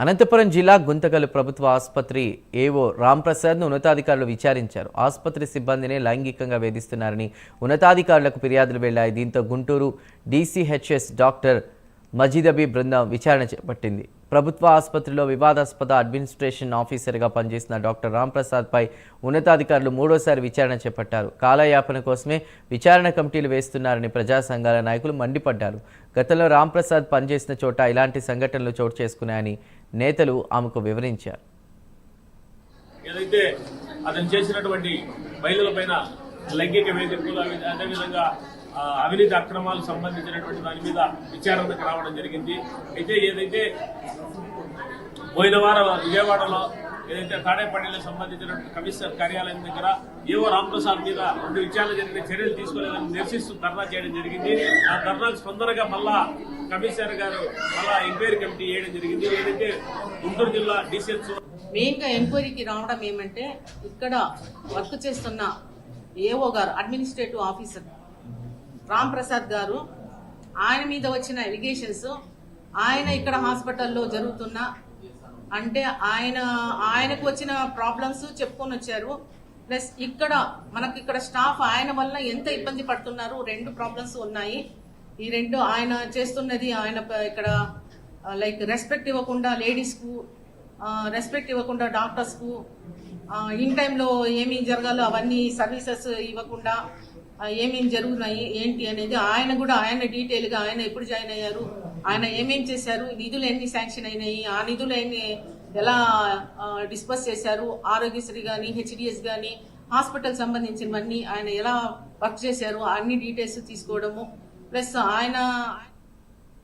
అనంతపురం జిల్లా గుంతకల్ ప్రభుత్వ ఆసుపత్రి ఏవో రాంప్రసాద్ను ఉన్నతాధికారులు విచారించారు. ఆసుపత్రి సిబ్బందినే లైంగికంగా వేధిస్తున్నారని ఉన్నతాధికారులకు ఫిర్యాదులు వెళ్ళాయి. దీంతో గుంటూరు డీసీహెచ్ఎస్ డాక్టర్ మజీదబీ బృందం విచారణ చేపట్టింది. ప్రభుత్వ ఆసుపత్రిలో వివాదాస్పద అడ్మినిస్ట్రేషన్ ఆఫీసర్గా పనిచేసిన డాక్టర్ రాంప్రసాద్పై ఉన్నతాధికారులు మూడోసారి విచారణ చేపట్టారు. కాలయాపన కోసమే విచారణ కమిటీలు వేస్తున్నారని ప్రజా సంఘాల నాయకులు మండిపడ్డారు. గతంలో రాంప్రసాద్ పనిచేసిన చోట ఇలాంటి సంఘటనలు చోటు చేసుకున్నాయని నేతలు ఆమెకు వివరించారు. ఏదైతే అతను చేసినటువంటి మహిళలపైన లైంగిక వేధింపులు అదేవిధంగా అవినీతి అక్రమాలకు సంబంధించినటువంటి దాని మీద విచారణకు రావడం జరిగింది. అయితే ఏదైతే పోయిన వారం విజయవాడలో ఏదైతే తాడేపల్లిలో సంబంధించినటువంటి కమిషనర్ కార్యాలయం దగ్గర ఏవో రామప్రసాద్ మీద రెండు విషయాలు జరిగిన చర్యలు తీసుకోలేదని నిరసిస్తూ ధర్నా చేయడం జరిగింది. ఆ ధర్నాకు తొందరగా మళ్ళా కమిషనర్ గారు మళ్ళా ఎంక్వైరీ కమిటీ వేయడం జరిగింది. ఏదైతే గుంటూరు జిల్లా డిసిఎస్ మెయిన్గా ఎంక్వైరీకి రావడం ఏమంటే ఇక్కడ వర్క్ చేస్తున్న ఏఓ గారు అడ్మినిస్ట్రేటివ్ ఆఫీసర్ రామ్ ప్రసాద్ గారు ఆయన మీద వచ్చిన ఎలిగేషన్స్ ఆయన ఇక్కడ హాస్పిటల్లో జరుగుతున్న అంటే ఆయన ఆయనకు వచ్చిన ప్రాబ్లమ్స్ చెప్పుకొని వచ్చారు. ప్లస్ ఇక్కడ మనకి ఇక్కడ స్టాఫ్ ఆయన వల్ల ఎంత ఇబ్బంది పడుతున్నారు రెండు ప్రాబ్లమ్స్ ఉన్నాయి. ఈ రెండు ఆయన చేస్తున్నది ఆయన ఇక్కడ లైక్ రెస్పెక్ట్ ఇవ్వకుండా లేడీస్కు రెస్పెక్ట్ ఇవ్వకుండా డాక్టర్స్కు ఇన్ టైంలో ఏమేమి జరగాలో అవన్నీ సర్వీసెస్ ఇవ్వకుండా ఏమేమి ఏమేం జరుగుతున్నాయి ఏంటి అనేది ఆయన కూడా ఆయన డీటెయిల్గా ఆయన ఎప్పుడు జాయిన్ అయ్యారు. ఆయన ఏమేం చేశారు? నిధులు ఎన్ని శాంక్షన్ అయినాయి? ఆ నిధులు ఎన్ని ఎలా డిస్పస్ చేశారు? ఆరోగ్యశ్రీ కానీ హెచ్డిఎస్ కానీ హాస్పిటల్ సంబంధించినవన్నీ ఆయన ఎలా వర్క్ చేశారు? అన్ని డీటెయిల్స్ తీసుకోవడము. ప్లస్ ఆయన